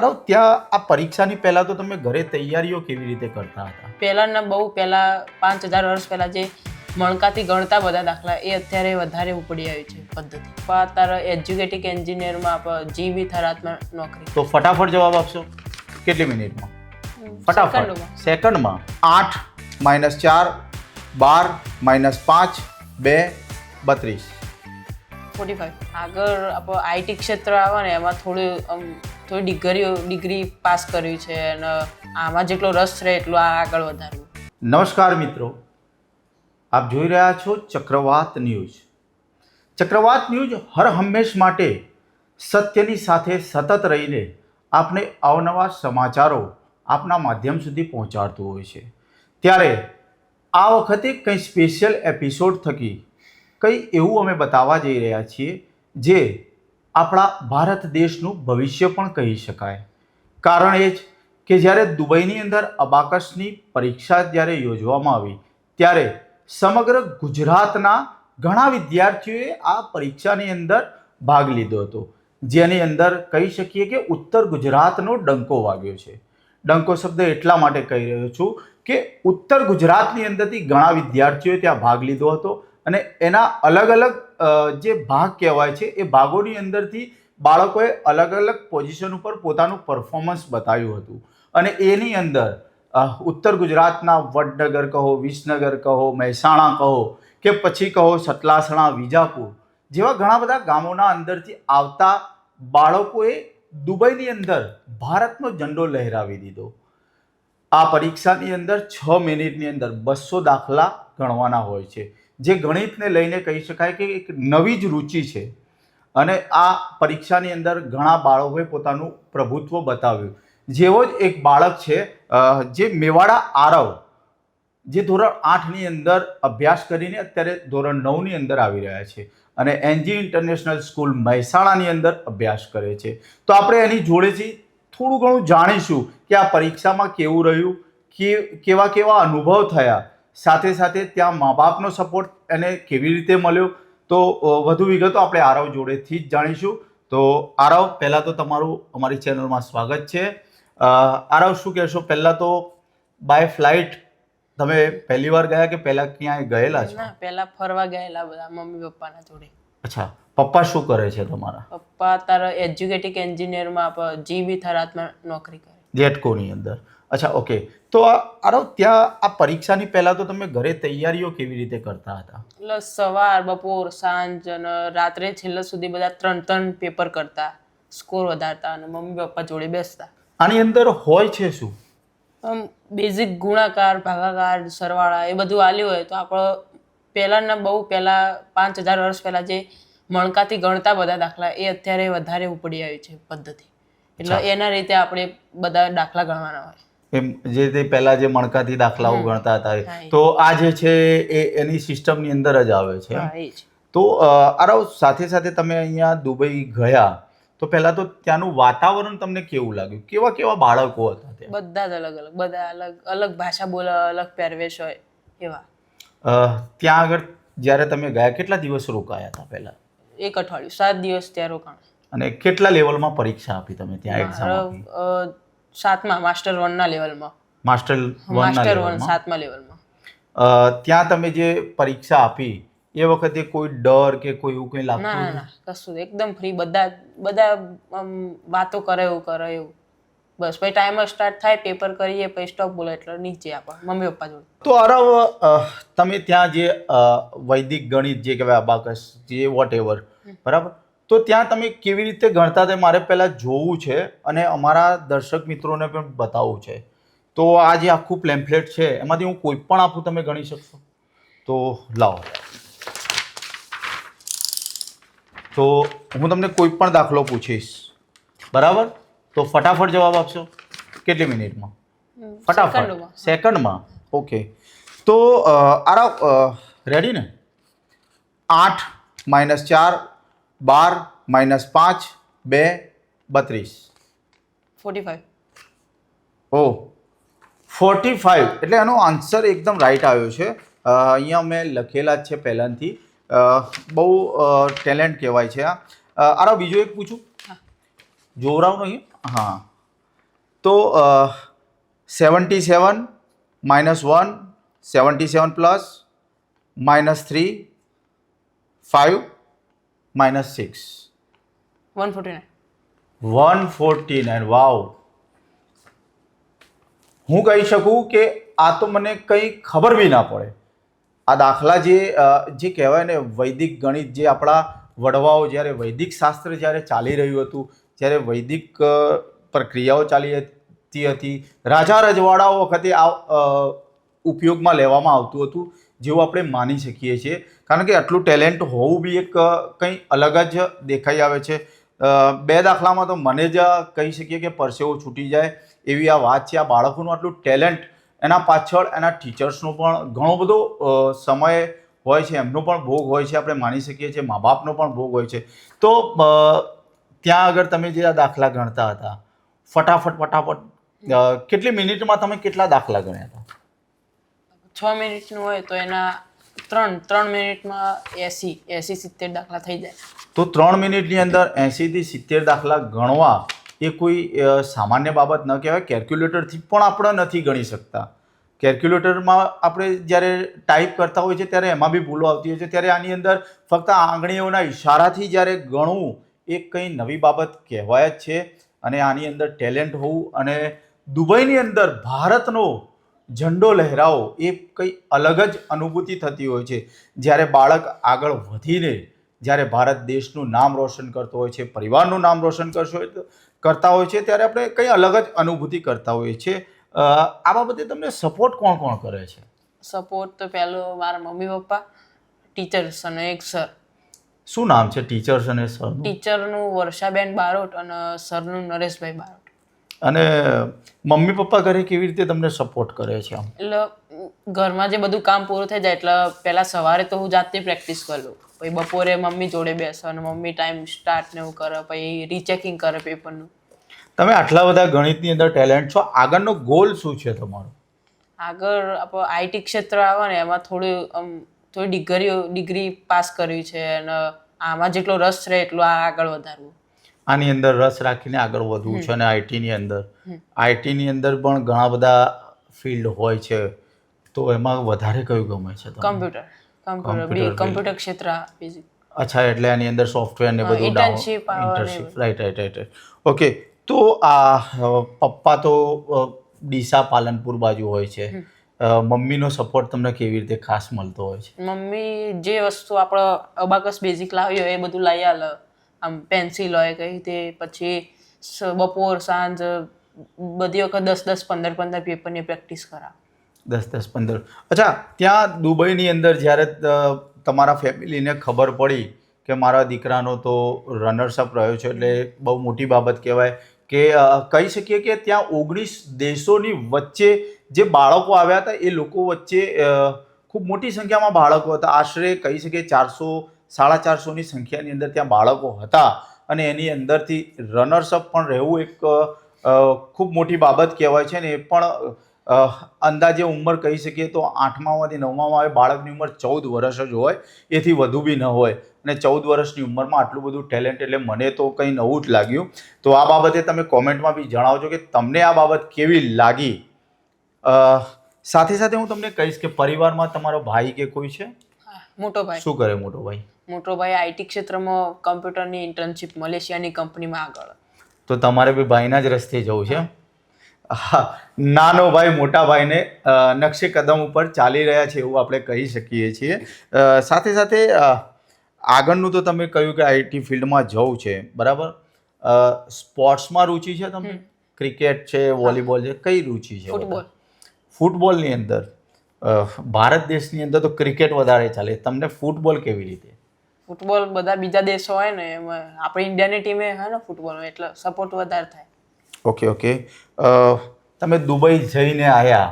આરો ત્યાં આ પરીક્ષાની પહેલા તો તમે ઘરે તૈયારીઓ કેવી રીતે કરતા હતા? પહેલાના બહુ પહેલા પાંચ હજાર વર્ષ પહેલા જે મણકાથી ગણતા બધા દાખલા એ અત્યારે વધારે ઉપડી આવી છે પદ્ધતિ. અત્યારે એજ્યુકેટિક એન્જિનિયરમાં આપ જીબી થરાતમાં નોકરી. તો ફટાફટ જવાબ આપશો? કેટલી મિનિટમાં? ફટાફટ. સેકન્ડમાં આઠ માઇનસ ચાર બાર માઇનસ પાંચ બે બત્રીસ. ફોર્ટી ફાઈવ આગળ આપણે આઈટી ક્ષેત્ર આવે ને, એમાં થોડું થોડી ડિગ્રીઓ, ડિગ્રી પાસ કરી છે અને આમાં જેટલો રસ રહે એટલો આગળ વધારવું. નમસ્કાર મિત્રો. આપ જોઈ રહ્યા છો ચક્રવાત ન્યૂઝ. ચક્રવાત ન્યૂઝ હર હંમેશ માટે સત્યની સાથે સતત રહીને આપને અવનવા સમાચારો આપના માધ્યમ સુધી પહોંચાડતું હોય છે. ત્યારે આ વખતે કંઈ સ્પેશિયલ એપિસોડ થકી કંઈ એવું અમે બતાવવા જઈ રહ્યા છીએ જે આપણા ભારત દેશનું ભવિષ્ય પણ કહી શકાય. કારણ એ જ કે જ્યારે દુબઈની અંદર અબાકસની પરીક્ષા જ્યારે યોજવામાં આવી, ત્યારે સમગ્ર ગુજરાતના ઘણા વિદ્યાર્થીઓએ આ પરીક્ષાની અંદર ભાગ લીધો હતો. જેની અંદર કહી શકીએ કે ઉત્તર ગુજરાતનો ડંકો વાગ્યો છે. ડંકો શબ્દ એટલા માટે કહી રહ્યો છું કે ઉત્તર ગુજરાતની અંદરથી ઘણા વિદ્યાર્થીઓએ ત્યાં ભાગ લીધો હતો. અને એના અલગ અલગ જે ભાગ કહેવાય છે, એ ભાગોની અંદરથી બાળકોએ અલગ અલગ પોઝિશન ઉપર પોતાનું પરફોર્મન્સ બતાવ્યું હતું. અને એની અંદર ઉત્તર ગુજરાતના વડનગર કહો, વિસનગર કહો, મહેસાણા કહો, કે પછી કહો, સતલાસણા, વિજાપુર જેવા ઘણા બધા ગામોના અંદરથી આવતા બાળકોએ દુબઈની અંદર ભારતનો ઝંડો લહેરાવી દીધો. આ પરીક્ષાની અંદર છ મિનિટની અંદર બસો દાખલા ગણવાના હોય છે. જે ગણિતને લઈને કહી શકાય કે એક નવી જ રુચિ છે. અને આ પરીક્ષાની અંદર ઘણા બાળકોએ પોતાનું પ્રભુત્વ બતાવ્યું. જેવો જ એક બાળક છે જે મેવાડા આરવ, જે ધોરણ આઠની અંદર અભ્યાસ કરીને અત્યારે ધોરણ નવની અંદર આવી રહ્યા છે અને એનજી ઇન્ટરનેશનલ સ્કૂલ મહેસાણાની અંદર અભ્યાસ કરે છે. તો આપણે એની જોડેથી થોડું ઘણું જાણીશું કે આ પરીક્ષામાં કેવું રહ્યું, કે, કેવા કેવા અનુભવ થયા સાથે સાથે ત્યાં મા બાપનો સપોર્ટ એને કેવી રીતે મળ્યો? તો વધુ વિગતો આપણે આરવ જોડેથી જ જાણીશું. તો આરવ પહેલાં તો તમારું અમારી ચેનલમાં સ્વાગત છે. આરવ શું કહેશો? પહેલાં તો બાય ફ્લાઇટ તમે પહેલી વાર ગયા કે પહેલાં ક્યાંય ગયેલા છો? પહેલાં ફરવા ગયેલા બધા મમ્મી પપ્પાના જોડે. અચ્છા પપ્પા શું કરે છે તમારા? પપ્પા તારા એજ્યુકેટિક એન્જિનિયરમાં જીબી થરાતમાં નોકરી કરે. જેટકોની અંદર. અચ્છા ઓકે તો આરો આરવ ત્યાં આ પરીક્ષાની પહેલાં તો તમે ઘરે તૈયારીઓ કેવી રીતે કરતા હતા? એટલે સવાર બપોર સાંજ અને રાત્રે છેલ્લે સુધી બધા ત્રણ ત્રણ પેપર કરતા સ્કોર વધારતા અને મમ્મી પપ્પા જોડે બેસતા. આની અંદર હોય છે શું? આમ બેઝિક ગુણાકાર ભાગાકાર સરવાળા એ બધું આલ્યું હોય તો આપણો પહેલાંના બહુ પહેલાં પાંચ હજાર વર્ષ પહેલાં જે મણકાથી ગણતા બધા દાખલા એ અત્યારે વધારે ઉપડી આવી છે પદ્ધતિ. એટલે એના રીતે આપણે બધા દાખલા ગણવાના હોય. એમ જે તે પહેલાં જે મણકાથી દાખલાઓ ગણતા હતા તો આ જે છે એ એની સિસ્ટમની અંદર જ આવે છે તો આરવ સાથે સાથે તમે અહીંયા દુબઈ ગયા તો પહેલા તો ત્યાંનું વાતાવરણ તમને કેવું લાગ્યું? કેવા કેવા બાળકો હતા ત્યાં? બધા જ અલગ અલગ બધા અલગ અલગ ભાષા બોલે અલગ પહેરવેશ હોય એવા. ત્યાં આગળ જ્યારે તમે ગયા કેટલા દિવસ રોકાયા હતા પહેલા? એક અઠવાડિયું સાત દિવસ ત્યાં રોકાણ. અને કેટલા લેવલમાં પરીક્ષા આપી તમે ત્યાં એક્ઝામ સાતમા માસ્ટર વનના લેવલમાં. માસ્ટર માસ્ટર વન સાતમા લેવલમાં. અ, ત્યાં તમે જે પરીક્ષા આપી એ વખતે કોઈ ડર કે કોઈ એવું કંઈ લાગતું ના ના કશું એકદમ ફ્રી બધા બધા આમ વાતો કરે એવું કરે એવું. બસ પછી ટાઈમર સ્ટાર્ટ થાય પેપર કરીએ પછી સ્ટોપ બોલે એટલે નીચે આપણે મમ્મી પપ્પા જોડે. તો અરવ તમે ત્યાં જે વૈદિક ગણિત જે કહેવાય અબાકસ જે વોટ એવર બરાબર? તો ત્યાં તમે કેવી રીતે ગણતા તે મારે પહેલાં જોવું છે અને અમારા દર્શક મિત્રોને પણ બતાવવું છે. તો આ જે આખું પ્લેમ્પલેટ છે એમાંથી હું કોઈ પણ આપું તમે ગણી શકશો? તો લાવો. તો હું તમને કોઈ પણ દાખલો પૂછીશ. બરાબર? તો ફટાફટ જવાબ આપશો? કેટલી મિનિટમાં? ફટાફટ. સેકન્ડમાં ઓકે. તો આરા રેડી ને? આઠ માઇનસ ચાર બાર માઇનસ પાંચ બે બત્રીસ. ફોર્ટી ફાઈવ ઓ ફોર્ટી ફાઇવ એટલે એનો આન્સર એકદમ રાઈટ આવ્યો છે. અહીંયા મેં લખેલા જ છે પહેલાંથી. બહુ ટેલેન્ટ કહેવાય છે આ. આરા બીજો એક પૂછું? હા. જોવરાવ નહીં? હા. તો seventy seven minus one seventy seven plus minus three five minus six one forty nine one forty nine wow હું કહી શકું કે આ તો મને કંઈ ખબર બી ના પડે. આ દાખલા જે જે કહેવાય ને વૈદિક ગણિત જે આપણા વડવાઓ જ્યારે વૈદિક શાસ્ત્ર જ્યારે ચાલી રહ્યું હતું જ્યારે વૈદિક પ્રક્રિયાઓ ચાલી હતી હતી રાજા રજવાડાઓ વખતે આ ઉપયોગમાં લેવામાં આવતું હતું જેવું આપણે માની શકીએ છીએ. કારણ કે આટલું ટેલેન્ટ હોવું બી એક કંઈ અલગ જ દેખાઈ આવે છે. બે દાખલામાં તો મને જ કહી શકીએ કે પરસેવો છૂટી જાય એવી આ વાત છે. આ બાળકોનું આટલું ટેલેન્ટ, એના પાછળ એના ટીચર્સનો પણ ઘણો બધો સમય હોય છે. એમનો પણ ભોગ હોય છે. આપણે માની શકીએ છીએ. મા બાપનો પણ ભોગ હોય છે. તો ત્યાં આગળ તમે જે આ દાખલા ગણતા હતા, ફટાફટ ફટાફટ કેટલી મિનિટમાં તમે કેટલા દાખલા ગણ્યા હતા? છ મિનિટનું હોય તો એના ત્રણ ત્રણ મિનિટમાં એસી એસી સિત્તેર દાખલા થઈ જાય. તો ત્રણ મિનિટની અંદર એંસીથી સિત્તેર દાખલા ગણવા એ કોઈ સામાન્ય બાબત ન કહેવાય. કેલ્ક્યુલેટરથી પણ આપણે નથી ગણી શકતા. કેલ્ક્યુલેટરમાં આપણે જ્યારે ટાઈપ કરતા હોઈએ છીએ ત્યારે એમાં બી ભૂલો આવતી હોય છે. ત્યારે આની અંદર ફક્ત આંગળીઓના ઇશારાથી જ્યારે ગણવું એ કંઈ નવી બાબત કહેવાય જ છે. અને આની અંદર ટેલેન્ટ હોવું અને દુબઈની અંદર ભારતનો ઝંડો લહેરાવો એ કંઈ અલગ જ અનુભૂતિ થતી હોય છે. જ્યારે બાળક આગળ વધીને જ્યારે ભારત દેશનું નામ રોશન કરતો હોય છે પરિવારનું નામ રોશન કરશો હોય તો- કરતા હોય છે ત્યારે આપણે કંઈ અલગ જ અનુભૂતિ કરતા હોઈએ છીએ. આ બાબતે તમને સપોર્ટ કોણ કોણ કરે છે? સપોર્ટ તો પહેલો મારા મમ્મી પપ્પા ટીચર્સ અને એક સર શું નામ છે ટીચર્સ અને સર ટીચરનું વર્ષાબેન બારોટ અને સરનું નરેશભાઈ બારોટ. અને મમ્મી પપ્પા ઘરે કેવી રીતે તમને સપોર્ટ કરે છે આમ? એટલે ઘરમાં જે બધું કામ પૂરું થઈ જાય એટલે પહેલાં સવારે તો હું જાતે પ્રેક્ટિસ કરું. પછી બપોરે મમ્મી જોડે બેસો અને મમ્મી ટાઈમ સ્ટાર્ટ ને એવું કરે પછી રીચેકિંગ કરે પેપરનું તમે આટલા બધા ગણિતની અંદર ટેલેન્ટ છો. આગળનો ગોલ શું છે તમારો? આગળ આપણો આઈટી ક્ષેત્ર આવે ને એમાં થોડું આમ થોડી ડિગ્રીઓ ડિગ્રી પાસ કરવી છે અને આમાં જેટલો રસ રહે એટલું આગળ વધારવું. આની અંદર રસ રાખીને આગળ વધવું છે અને આઈટીની અંદર. આઈટીની અંદર પણ ઘણા બધા ફિલ્ડ હોય છે. તો એમાં વધારે કયું ગમે છે કમ્પ્યુટર. કમ્પ્યુટર. કમ્પ્યુટર ક્ષેત્ર અચ્છા એટલે આની અંદર સોફ્ટવેર ને બધું internship right right right okay તો આ પપ્પા તો ડીસા પાલનપુર બાજુ હોય છે. મમ્મીનો સપોર્ટ તમને કેવી રીતે ખાસ મળતો હોય છે? મમ્મી જે વસ્તુ આપણો અબાકસ બેઝિક લાવ્યો એ બધું લઈ આલે. આમ પેન્સિલ હોય, કઈ તે પછી બપોર, સાંજ, બધી વખત દસ દસ, પંદર પંદર પેપરની પ્રેક્ટિસ કરા દસ દસ, પંદર. અચ્છા, ત્યાં દુબઈની અંદર જ્યારે તમારા ફેમિલીને ખબર પડી કે મારા દીકરાનો તો રનર્સઅપ રહ્યો છે, એટલે બહુ મોટી બાબત કહેવાય કે કહી શકીએ કે ત્યાં ઓગણીસ દેશોની વચ્ચે જે બાળકો આવ્યા હતા, એ લોકો વચ્ચે ખૂબ મોટી સંખ્યામાં બાળકો હતા. આશરે કહી શકીએ ચારસો સાડા ચારસોની સંખ્યાની અંદર ત્યાં બાળકો હતા અને એની અંદરથી રનર્સઅપ પણ રહેવું એક ખૂબ મોટી બાબત કહેવાય છે ને એ પણ અંદાજે ઉંમર કહી શકીએ તો આઠમામાંથી નવમામાં આવે બાળકની ઉંમર ચૌદ વર્ષ જ હોય એથી વધુ બી ન હોય. અને ચૌદ વર્ષની ઉંમરમાં આટલું બધું ટેલેન્ટ એટલે મને તો કંઈ નવું જ લાગ્યું. તો આ બાબતે તમે કોમેન્ટમાં બી જણાવજો કે તમને આ બાબત કેવી લાગી. સાથે સાથે હું તમને કહીશ કે પરિવારમાં તમારો ભાઈ કે કોઈ છે? મોટો ભાઈ. શું કરે મોટો ભાઈ? મોટો ભાઈ આઈટી ક્ષેત્રમાં કમ્પ્યુટરની ઇન્ટર્નશિપ મલેશિયાની કંપનીમાં આગળ. તો તમારે બી ભાઈના જ રસ્તે જવું છે હા નાનો ભાઈ મોટા ભાઈને નકશે કદમ ઉપર ચાલી રહ્યા છે એવું આપણે કહી શકીએ છીએ. સાથે સાથે આગળનું તો તમે કહ્યું કે આઈટી ફિલ્ડમાં જવું છે બરાબર? સ્પોર્ટ્સમાં રુચિ છે તમને? ક્રિકેટ છે વોલીબોલ છે કઈ રુચિ છે ફૂટબોલ. ફૂટબોલની અંદર ભારત દેશની અંદર તો ક્રિકેટ વધારે ચાલે. તમને ફૂટબોલ કેવી રીતે? ફૂટબોલ બધા બીજા દેશો હોય ને એમાં આપણી ઇન્ડિયાની ટીમે હોય ને ફૂટબોલમાં એટલે સપોર્ટ વધારે થાય. ઓકે ઓકે તમે દુબઈ જઈને આવ્યા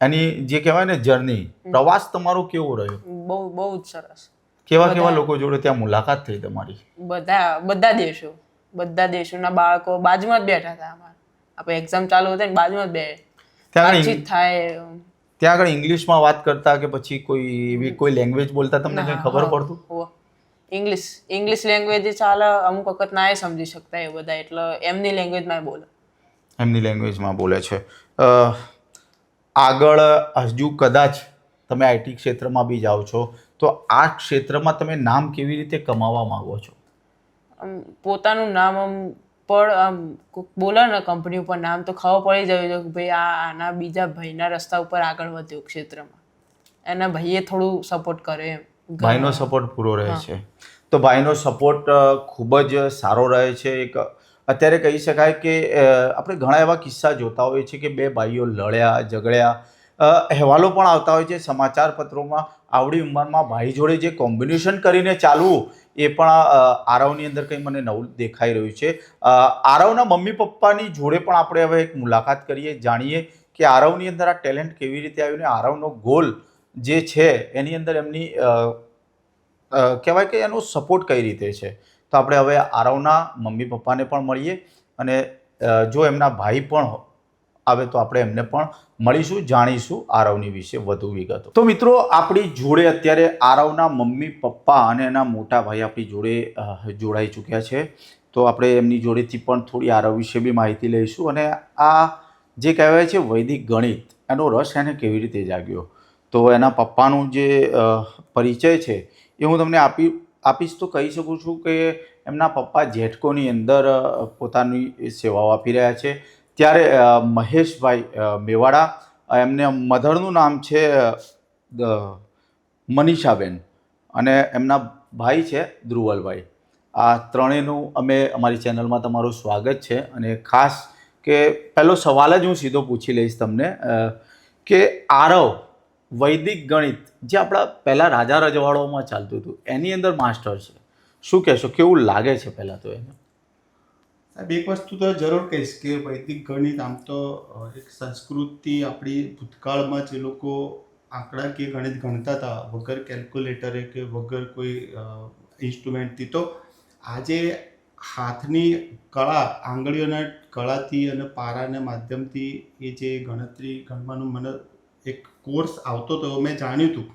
એની જે કહેવાય ને જર્ની પ્રવાસ તમારો કેવો રહ્યો? બહુ બહુ જ સરસ. કેવા કેવા લોકો જોડે ત્યાં મુલાકાત થઈ તમારી? બધા બધા દેશો બધા દેશોના બાળકો બાજુમાં જ બેઠા હતા અમારે. આપણે એક્ઝામ ચાલુ હતી ને બાજુમાં જ બે વાતચીત થાય ત્યાં આગળ ઇંગ્લિશમાં વાત કરતા કે પછી કોઈ એવી કોઈ લેંગ્વેજ બોલતા તમને કંઈ ખબર પડતું? ઇંગ્લિશ ઇંગ્લિશ લેંગ્વેજ ચાલે અમુક વખત ના સમજી શકતા એ બધા એટલે એમની લેંગ્વેજમાં બોલે. એમની લેંગ્વેજમાં બોલે છે. આગળ હજુ કદાચ તમે આઈટી ક્ષેત્રમાં બી જાઓ છો તો આ ક્ષેત્રમાં તમે નામ કેવી રીતે કમાવા માંગો છો? પોતાનું નામ આમ પણ આમ બોલે ને કંપની ઉપર નામ તો ખબર પડી જવી જોઈએ કે ભાઈ આ આના બીજા ભાઈના રસ્તા ઉપર આગળ વધ્યો ક્ષેત્રમાં. એના ભાઈએ થોડું સપોર્ટ કરે એમ. ભાઈનો સપોર્ટ પૂરો રહે છે. તો ભાઈનો સપોર્ટ ખૂબ જ સારો રહે છે. એક અત્યારે કહી શકાય કે આપણે ઘણા એવા કિસ્સા જોતા હોઈએ છીએ કે બે ભાઈઓ લડ્યા ઝઘડ્યા અહેવાલો પણ આવતા હોય છે. સમાચાર પત્રોમાં આવડી ઉંમરમાં ભાઈ જોડે જે કોમ્બિનેશન કરીને ચાલવું એ પણ આરવની અંદર કંઈ મને નવું દેખાઈ રહ્યું છે. આરવના મમ્મી પપ્પાની જોડે પણ આપણે હવે એક મુલાકાત કરીએ, જાણીએ કે આરવની અંદર આ ટેલેન્ટ કેવી રીતે આવ્યું ને આરવનો ગોલ જે છે એની અંદર એમની કહેવાય કે એનો સપોર્ટ કઈ રીતે છે. તો આપણે હવે આરવના મમ્મી પપ્પાને પણ મળીએ અને જો એમના ભાઈ પણ આવે તો આપણે એમને પણ મળીશું, જાણીશું આરવની વિશે વધુ વિગતો. તો મિત્રો, આપણી જોડે અત્યારે આરવના મમ્મી, પપ્પા અને એના મોટા ભાઈ આપણી જોડે જોડાઈ ચૂક્યા છે. તો આપણે એમની જોડેથી પણ થોડી આરવ વિશે બી માહિતી લઈશું અને આ જે કહેવાય છે વૈદિક ગણિત, એનો રસ એને કેવી રીતે જાગ્યો? તો એના પપ્પાનું જે પરિચય છે એ હું તમને આપી, આપીશ તો કહી શકું છું કે એમના પપ્પા જેઠકોની અંદર પોતાની સેવાઓ આપી રહ્યા છે. ત્યારે મહેશભાઈ મેવાડા એમને મધરનું નામ છે મનીષાબેન. અને એમના ભાઈ છે ધ્રુવલભાઈ. આ ત્રણેયનું અમે અમારી ચેનલમાં તમારું સ્વાગત છે. અને ખાસ કે પહેલો સવાલ જ હું સીધો પૂછી લઈશ તમને કે આરવ વૈદિક ગણિત જે આપણા પહેલાં રાજા રજવાડાઓમાં ચાલતું હતું, એની અંદર માસ્ટર છે. શું કહેશો? કેવું લાગે છે પહેલાં તો એને? એક વસ્તુ તો જરૂર કહીશ કે વૈદિક ગણિત આમ તો એક સંસ્કૃતિ આપણી ભૂતકાળમાં જે લોકો આંકડાકીય ગણિત ગણતા હતા, વગર કેલ્ક્યુલેટરે કે વગર કોઈ ઇન્સ્ટ્રુમેન્ટથી તો આજે હાથની કળા, આંગળીઓના કળાથી અને પારાના માધ્યમથી એ જે ગણતરી ગણવાનું મને એક કોર્સ આવતો હતો મેં જાણ્યું હતું.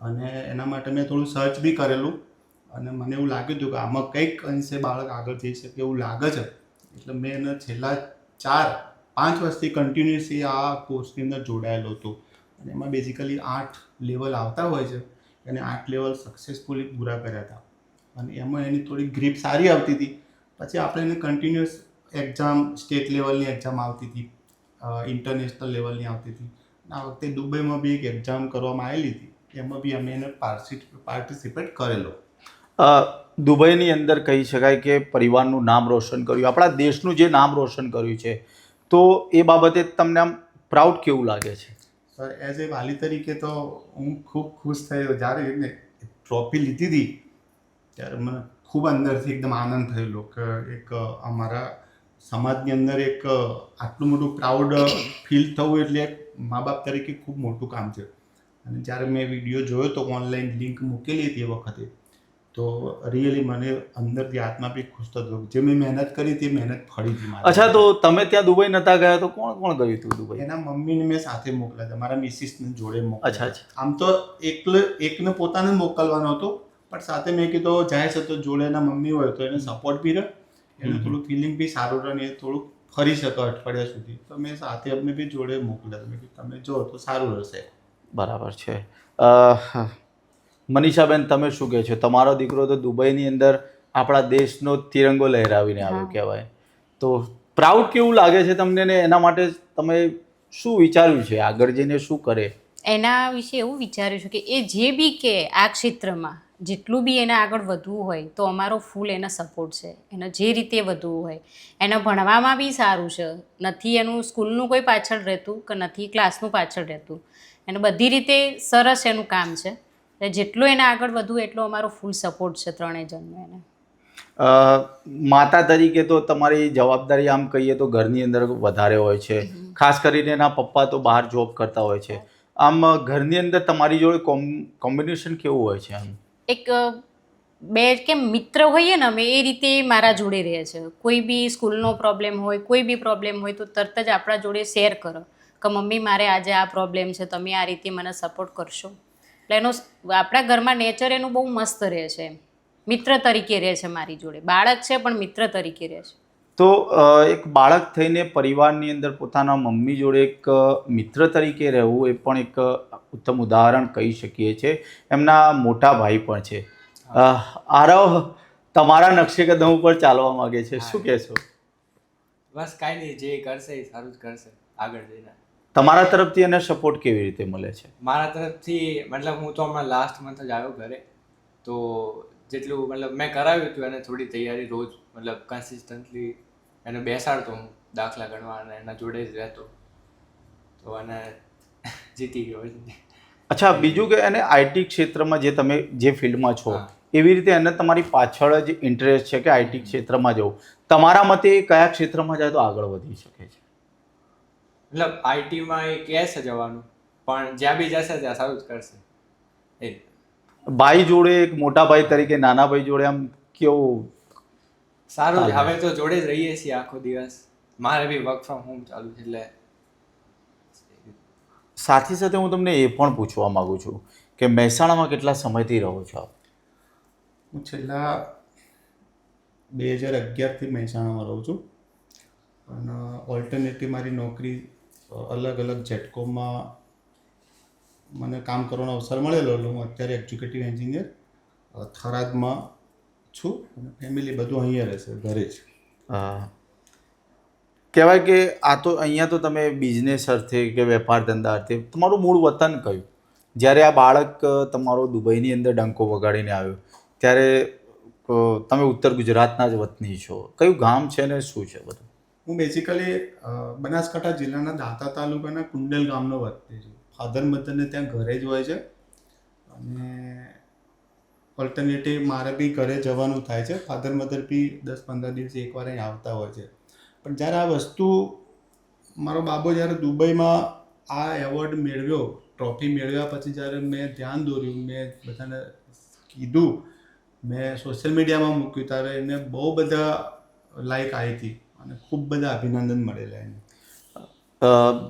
અને એના માટે મેં થોડું સર્ચ બી કરેલું. અને મને એવું લાગ્યું હતું કે આમાં કંઈક અંશે બાળક આગળ જઈ શકે એવું લાગે છે. એટલે મેં એને છેલ્લા ચાર, પાંચ વર્ષથી કન્ટિન્યુઅસલી આ કોર્સની અંદર જોડાયેલો હતો. અને એમાં બેઝિકલી આઠ લેવલ આવતા હોય છે. અને આઠ લેવલ સક્સેસફુલી પૂરા કર્યા હતા. અને એમાં એની થોડી ગ્રીપ સારી આવતી હતી. પછી આપણે એને કન્ટિન્યુઅસ એક્ઝામ સ્ટેટ લેવલની એક્ઝામ આવતી હતી. ઇન્ટરનેશનલ લેવલની આવતી હતી. આ વખતે દુબઈમાં બી એક એક્ઝામ કરવામાં આવેલી હતી. એમાં બી અમે એને પાર્ટિસિપેટ કરેલો. દુબઈની અંદર કહી શકાય કે પરિવારનું નામ રોશન કર્યું. આપણા દેશનું જે નામ રોશન કર્યું છે, તો એ બાબતે તમને આમ પ્રાઉડ કેવું લાગે છે? સર, એઝ એ વાલી તરીકે તો હું ખૂબ ખુશ થયો. જ્યારે એમને ટ્રોફી લીધી હતી, ત્યારે મને ખૂબ અંદરથી એકદમ આનંદ થયેલો કે એક અમારા સમાજની અંદર એક આટલું મોટું પ્રાઉડ ફીલ થવું એટલે મા બાપ તરીકે ખૂબ મોટું કામ છે અને જ્યારે મેં વીડિયો જોયો તો ઓનલાઈન લિંક મૂકેલી હતી એ વખતે. તો રિયલી મને અંદરથી આત્મા બી ખુશ થતો જે મેં મહેનત કરી હતી મહેનત ફળી હતી મારી. અચ્છા તો તમે ત્યાં દુબઈ નતા ગયા તો કોણ કોણ ગયું હતું દુબઈ? એના મમ્મીને મેં સાથે મોકલ્યા હતા. મારા મિસિસને જોડે મોકલ્યા અચ્છા આમ તો એકલે એકને પોતાને મોકલવાનો હતો પણ સાથે મેં કીધું જાય છે તો જોડે એના મમ્મી હોય તો એને સપોર્ટ બી રહે એનું થોડું ફિલિંગ બી સારું રહે ને એ થોડુંક ફરી શકો અઠવાડિયા સુધી. તો મેં સાથે અમને બી જોડે મોકલ્યા તમે તમે જો તો સારું રહેશે. બરાબર છે. મનીષાબેન તમે શું કહે છો? તમારો દીકરો તો દુબઈની અંદર આપણા દેશનો તિરંગો લહેરાવીને આવ્યો કહેવાય. તો પ્રાઉડ કેવું લાગે છે તમને ને એના માટે તમે શું વિચાર્યું છે? આગળ જઈને શું કરે? એના વિશે એવું વિચાર્યું છે કે એ જે બી કે આ ક્ષેત્રમાં જેટલું બી એને આગળ વધવું હોય તો અમારો ફૂલ એને સપોર્ટ છે. એને જે રીતે વધવું હોય એને ભણવામાં બી સારું છે. નથી એનું સ્કૂલનું કોઈ પાછળ રહેતું કે નથી ક્લાસનું પાછળ રહેતું. એને બધી રીતે સરસ એનું કામ છે. એટલે જેટલું એને આગળ વધુ એટલો અમારો ફૂલ સપોર્ટ છે ત્રણેય જણનો એને. માતા તરીકે તો તમારી જવાબદારી આમ કહીએ તો ઘરની અંદર વધારે હોય છે. ખાસ કરીને એના પપ્પા તો બહાર જોબ કરતા હોય છે. આમ ઘરની અંદર તમારી જોડે કોમ કોમ્બિનેશન કેવું હોય છે આમ? એક બે કેમ મિત્ર હોઈએ ને અમે એ રીતે મારા જોડે રહે છે. કોઈ બી સ્કૂલનો પ્રોબ્લેમ હોય કોઈ બી પ્રોબ્લેમ હોય તો તરત જ આપણા જોડે શેર કરો. કે મમ્મી મારે આજે આ પ્રોબ્લેમ છે તમે આ રીતે મને સપોર્ટ કરશો. એટલે એનો આપણા ઘરમાં નેચર એનું બહુ મસ્ત રહે છે. એમ મિત્ર તરીકે રહે છે મારી જોડે. બાળક છે પણ મિત્ર તરીકે રહે છે. તો એક બાળક થઈને પરિવારની અંદર પોતાના મમ્મી જોડે એક મિત્ર તરીકે રહેવું એ પણ એક ઉત્તમ ઉદાહરણ કહી શકીએ છીએ એમના મોટા ભાઈ પણ છે. આરવ તમારા નકશે કદમ ઉપર ચાલવા માગે છે. શું કહેશો? બસ કાંઈ નહીં જે કરશે એ સારું જ કરશે. આગળ જઈને. તમારા તરફથી એને સપોર્ટ કેવી રીતે મળે છે? મારા તરફથી મતલબ હું તો હમણાં લાસ્ટ મંથ જ આવ્યો ઘરે. તો જેટલું મતલબ મેં કરાવ્યું હતું એને થોડી તૈયારી રોજ મતલબ કન્સિસ્ટન્ટલી એને બેસાડતો હું દાખલા ગણવા અને એના જોડે જ રહેતો. તો એને જીતી ગયો અચ્છા બીજું કે એને આઈટી ક્ષેત્રમાં જે તમે જે ફિલ્ડમાં છો એવી રીતે એને તમારી પાછળ જ ઇન્ટરેસ્ટ છે કે આઈટી ક્ષેત્રમાં જવું? તમારા મતે કયા ક્ષેત્રમાં જાય તો આગળ વધી શકે છે? મતલબ આઈટીમાં એ કહે છે જવાનું પણ જ્યાં બી જશે ત્યાં સારું જ કરશે. એ. ભાઈ જોડે એક મોટા ભાઈ તરીકે નાના ભાઈ જોડે આમ કેવું સારું જ હવે તો જોડે જ રહીએ છીએ આખો દિવસ. મારે બી વર્ક ફ્રોમ હોમ ચાલુ છે એટલે સાથે સાથે હું તમને એ પણ પૂછવા માગું છું કે મહેસાણામાં કેટલા સમયથી રહો છો આપ? હું છેલ્લા બે હજાર અગિયારથી મહેસાણામાં રહું છું. અને ઓલ્ટરનેટિવ મારી નોકરી અલગ અલગ જેટકોમાં મને કામ કરવાનો અવસર મળેલો. એટલે હું અત્યારે એક્ઝિક્યુટિવ એન્જિનિયર થરાદમાં છું ફેમિલી બધું અહીંયા રહેશે, ઘરે જ. કહેવાય કે આ તો, અહીંયા તો તમે બિઝનેસ અર્થે કે વેપાર ધંધા અર્થે, તમારું મૂળ વતન કયું? જ્યારે આ બાળક તમારો દુબઈની અંદર ડંકો વગાડીને આવ્યો, ત્યારે તમે ઉત્તર ગુજરાતના જ વતની છો. કયું ગામ છે ને શું છે બધું? હું બેઝિકલી બનાસકાંઠા જિલ્લાના દાંતા તાલુકાના કુંડલ ગામનો વતની છું. ફાધર મધરને ત્યાં ઘરે જ હોય છે. અને ઓલ્ટરનેટિવ મારે બી ઘરે જવાનું થાય છે. ફાધર મધર બી દસ પંદર દિવસે એકવાર અહીં આવતા હોય છે. પણ જ્યારે આ વસ્તુ મારો બાબો જ્યારે દુબઈમાં આ એવોર્ડ મેળવ્યો ટ્રોફી મેળવ્યા પછી જ્યારે મેં ધ્યાન દોર્યું, મેં બધાને કીધું, મેં સોશિયલ મીડિયામાં મૂક્યું, ત્યારે એને બહુ બધા લાઈક આવી હતી. અને ખૂબ બધા અભિનંદન મળેલા એને.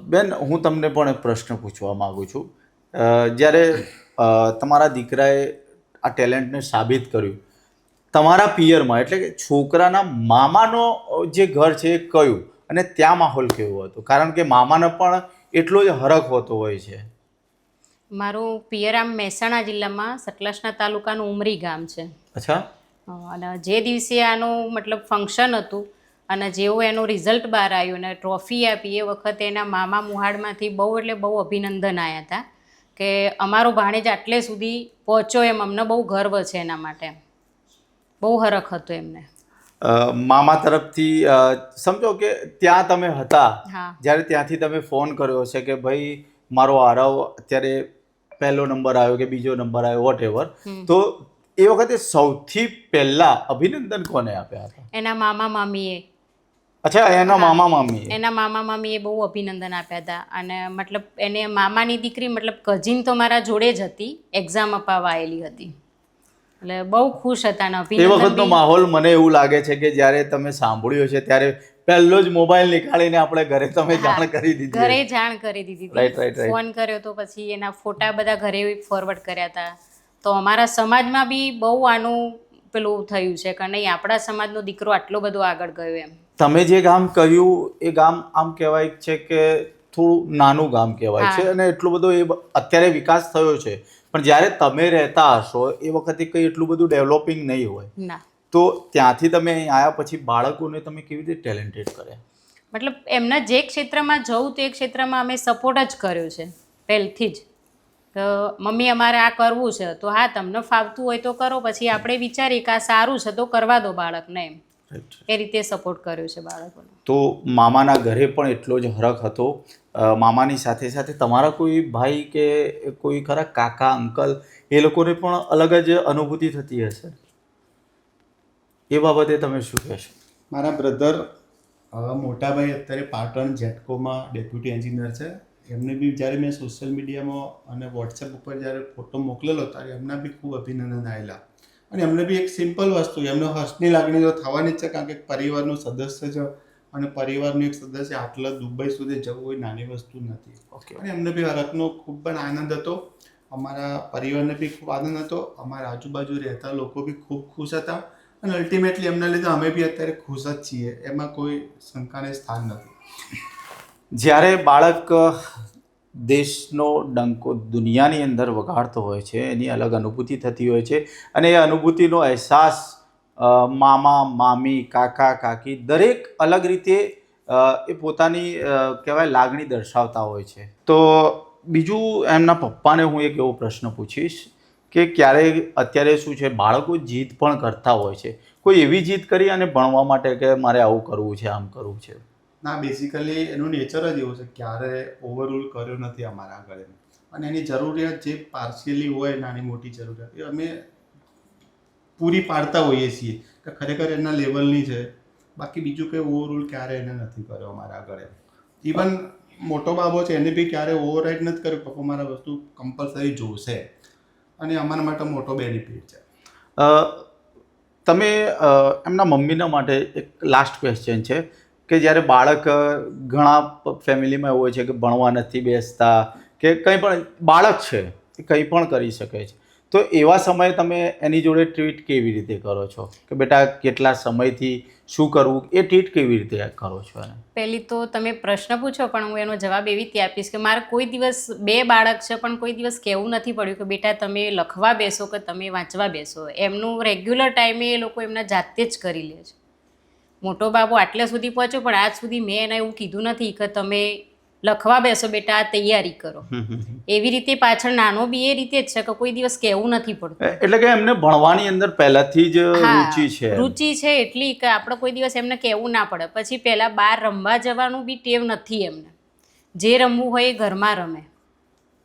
બેન હું તમને પણ એક પ્રશ્ન પૂછવા માગું છું. જ્યારે તમારા દીકરાએ આ ટેલેન્ટને સાબિત કર્યું તમારા પિયરમાં એટલે કે છોકરાના મામાનો જે ઘર છે એ કયું? અને ત્યાં માહોલ કેવો હતો? કારણ કે મામાને પણ એટલો જ હરખ હોતો હોય છે. મારું પિયરામ મહેસાણા જિલ્લામાં સતલાસના તાલુકાનું ઉમરી ગામ છે. અચ્છા. અને જે દિવસે આનું મતલબ ફંક્શન હતું અને જેવું એનું રિઝલ્ટ બહાર આવ્યું અને ટ્રોફી આપી એ વખતે એના મામા મુહાડમાંથી બહુ એટલે બહુ અભિનંદન આવ્યા હતા કે અમારો ભાણેજ આટલે સુધી પહોંચ્યો એમ. અમને બહુ ગર્વ છે એના માટે. બહુ હરખ હતો એમને. મામા તરફથી સમજો કે ત્યાં તમે હતા જ્યારે ત્યાંથી તમે ફોન કર્યો છે કે ભાઈ મારો આરવ અત્યારે પહેલો નંબર આવ્યો કે બીજો નંબર આવ્યો વોટ એવર તો એ વખતે સૌથી પહેલા અભિનંદન કોને આપ્યા હતા? એના મામા મામીએ. અચ્છા એના મામા મામી એના મામા મામીએ બહુ અભિનંદન આપ્યા હતા. અને મતલબ એને મામાની દીકરી મતલબ કઝિન તો મારા જોડે જ હતી. એક્ઝામ અપાવવા આવેલી હતી. એટલે બહુ ખુશ હતા અને એ વખતનો માહોલ મને એવું લાગે છે કે જ્યારે તમે સાંભળ્યો છે ત્યારે પહેલો જ મોબાઈલ નીકાળીને આપણે ઘરે તમે જાણ કરી દીધી ઘરે જાણ કરી દીધી. ફોન કર્યો તો પછી એના ફોટા બધા ઘરે ફોરવર્ડ કર્યા હતા. તો અમારા સમાજમાં બી બહુ આનું પેલું થયું છે કે નહીં? આપણા સમાજનો દીકરો આટલો બધો આગળ ગયો એમ. તમે જે ગામ કહ્યું એ ગામ આમ કહેવાય છે કે થોડું નાનું ગામ કહેવાય છે અને એટલો બધો એ અત્યારે વિકાસ થયો છે. પણ જ્યારે તમે રહેતા હશો એ વખતે કંઈ એટલું બધું ડેવલપિંગ નહીં હોય. ના. તો ત્યાંથી તમે અહીં આવ્યા પછી બાળકોને તમે કેવી રીતે ટેલેન્ટેડ કર્યા? મતલબ એમના જે ક્ષેત્રમાં જવું તે ક્ષેત્રમાં અમે સપોર્ટ જ કર્યો છે. પહેલથી જ. તો મમ્મી અમારે આ કરવું છે. તો હા તમને ફાવતું હોય તો કરો. પછી આપણે વિચારીએ કે આ સારું છે તો કરવા દો બાળકને એમ. એ રીતે સપોર્ટ કર્યો છે બાળકોને. તો મામાના ઘરે પણ એટલો જ હરખ હતો. મામાની સાથે સાથે તમારા કોઈ ભાઈ કે કોઈ ખરા કાકા અંકલ એ લોકોને પણ અલગ જ અનુભૂતિ થતી હશે? એ બાબતે તમે શું કહેશો? મારા બ્રધર મોટાભાઈ અત્યારે પાટણ જેટકોમાં ડેપ્યુટી એન્જિનિયર છે. એમને બી જ્યારે મેં સોશિયલ મીડિયામાં અને વોટ્સએપ ઉપર જ્યારે ફોટો મોકલેલો ત્યારે એમના બી ખૂબ અભિનંદન આવેલા અને એમને બી એક સિમ્પલ વસ્તુ એમને હર્ષની લાગણી તો થવાની જ છે કારણ કે પરિવારનો સદસ્ય છે અને પરિવારનું એક સદસ્ય આટલા દુબઈ સુધી જવું એ નાની વસ્તુ નથી. ઓકે અને એમને બી હરખનો ખૂબ જ આનંદ હતો. અમારા પરિવારને બી ખૂબ આનંદ હતો. અમારા આજુબાજુ રહેતા લોકો બી ખૂબ ખુશ હતા. અને અલ્ટિમેટલી એમના લીધે અમે બી અત્યારે ખુશ જ છીએ. એમાં કોઈ શંકાને સ્થાન નથી. જ્યારે બાળક દેશનો ડંકો દુનિયાની અંદર વગાડતો હોય છે, એની અલગ અનુભૂતિ થતી હોય છે અને એ અનુભૂતિનો અહેસાસ મામા, મામી, કાકા, કાકી દરેક અલગ રીતે એ પોતાની કહેવાય લાગણી દર્શાવતા હોય છે. તો બીજું એમના પપ્પાને હું એક એવો પ્રશ્ન પૂછીશ કે ક્યારેય અત્યારે શું છે? બાળકો જીદ પણ કરતા હોય છે. કોઈ એવી જીદ કરી અને ભણવા માટે કે મારે આવું કરવું છે, આમ કરવું છે? ના બેઝિકલી એનું નેચર જ એવું છે, ક્યારે ઓવરરૂલ કર્યો નથી અમારા આગળ અને એની જરૂરિયાત જે પાર્શિયલી હોય, નાની મોટી જરૂરિયાત, એ અમે પૂરી પાડતા હોઈએ છીએ કે ખરેખર એના લેવલની છે. બાકી બીજું કંઈ ઓવરરૂલ ક્યારે એને નથી કર્યો અમારા આગળ ઇવન મોટો બાબો છે, એને બી ક્યારે ઓવરરાઇડ નથી કર્યો પપ્પા મારા વસ્તુ કમ્પલસરી જોશે. અને અમારા માટે મોટો બેનિફિટ છે. તમે એમના મમ્મીના માટે એક લાસ્ટ ક્વેશ્ચન છે. કે જ્યારે બાળક ઘણા ફેમિલીમાં એવું હોય છે કે ભણવા નથી બેસતા, કે કંઈ પણ, બાળક છે, એ કંઈ પણ કરી શકે છે. તો એવા સમયે તમે એની જોડે ટ્રીટ કેવી રીતે કરો છો? કે બેટા, કેટલા સમયથી શું કરવું? એ ટ્રીટ કેવી રીતે કરો છો એને? પહેલી તો તમે પ્રશ્ન પૂછો, પણ હું એનો જવાબ એવી રીતે આપીશ કે મારે કોઈ દિવસ, બે બાળક છે, પણ કોઈ દિવસ કહેવું નથી પડ્યું કે બેટા, તમે લખવા બેસો કે તમે વાંચવા બેસો. એમનું રેગ્યુલર ટાઈમે એ લોકો એમના જાતે જ કરી લે છે. મોટો બાબો આટલે સુધી પહોંચ્યો પણ આજ સુધી મેં એને એવું કીધું નથી કે તમે લખવા બેસો બેટા આ તૈયારી કરો. એવી રીતે પાછળ નાનો બી એ રીતે જ છે કે કોઈ દિવસ કહેવું નથી પડતું. એટલે કે એમને ભણવાની અંદર પહેલાથી જ રુચિ છે રુચિ છે એટલી કે આપણે કોઈ દિવસ એમને કહેવું ના પડે. પછી પહેલાં બહાર રમવા જવાનું બી ટેવ નથી એમને. જે રમવું હોય એ ઘરમાં રમે.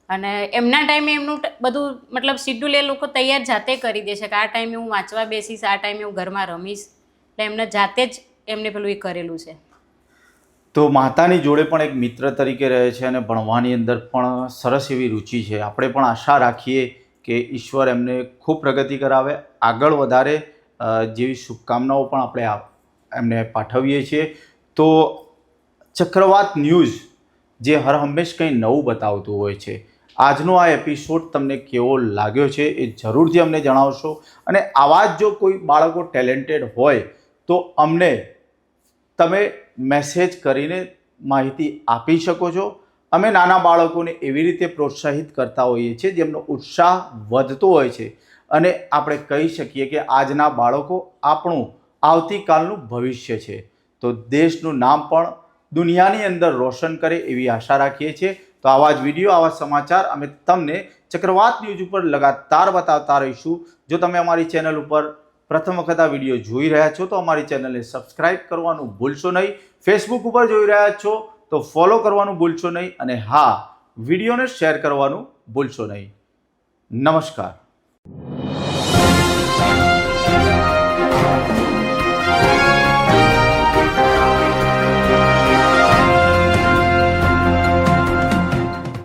અને એમના ટાઈમે એમનું બધું મતલબ શિડ્યુલ એ લોકો તૈયાર જાતે કરી દે છે કે આ ટાઈમે હું વાંચવા બેસીશ આ ટાઈમે હું ઘરમાં રમીશ. એટલે એમને જાતે જ એમને પેલું એ કરેલું છે. તો માતાની જોડે પણ એક મિત્ર તરીકે રહે છે અને ભણવાની અંદર પણ સરસ એવી રુચિ છે. આપણે પણ આશા રાખીએ કે ઈશ્વર એમને ખૂબ પ્રગતિ કરાવે, આગળ વધારે જેવી શુભકામનાઓ પણ આપણે એમને પાઠવીએ છીએ. તો ચક્રવાત ન્યૂઝ, જે હર હંમેશ કંઈ નવું બતાવતું હોય છે. આજનો આ એપિસોડ તમને કેવો લાગ્યો છે એ જરૂરથી અમને જણાવશો. અને આવા જ જો કોઈ બાળકો ટેલેન્ટેડ હોય, તો અમને તમે મેસેજ કરીને માહિતી આપી શકો છો. અમે નાના બાળકોને એવી રીતે પ્રોત્સાહિત કરતા હોઈએ છીએ, જેમનો ઉત્સાહ વધતો હોય છે. અને આપણે કહી શકીએ કે આજના બાળકો આપણું આવતીકાલનું ભવિષ્ય છે. તો દેશનું નામ પણ દુનિયાની અંદર રોશન કરે એવી આશા રાખીએ છીએ. તો આવા જ વીડિયો, આવા સમાચાર અમે તમને ચક્રવાત ન્યૂઝ ઉપર લગાતાર બતાવતા રહીશું. જો તમે અમારી ચેનલ ઉપર પ્રથમ વખત આ વીડિયો જોઈ રહ્યા છો તો અમારી ચેનલને સબસ્ક્રાઇબ કરવાનું ભૂલશો નહીં. ફેસબુક ઉપર જોઈ રહ્યા છો તો ફોલો કરવાનું ભૂલશો નહીં અને હા, વિડીયોને શેર કરવાનું ભૂલશો નહીં. નમસ્કાર.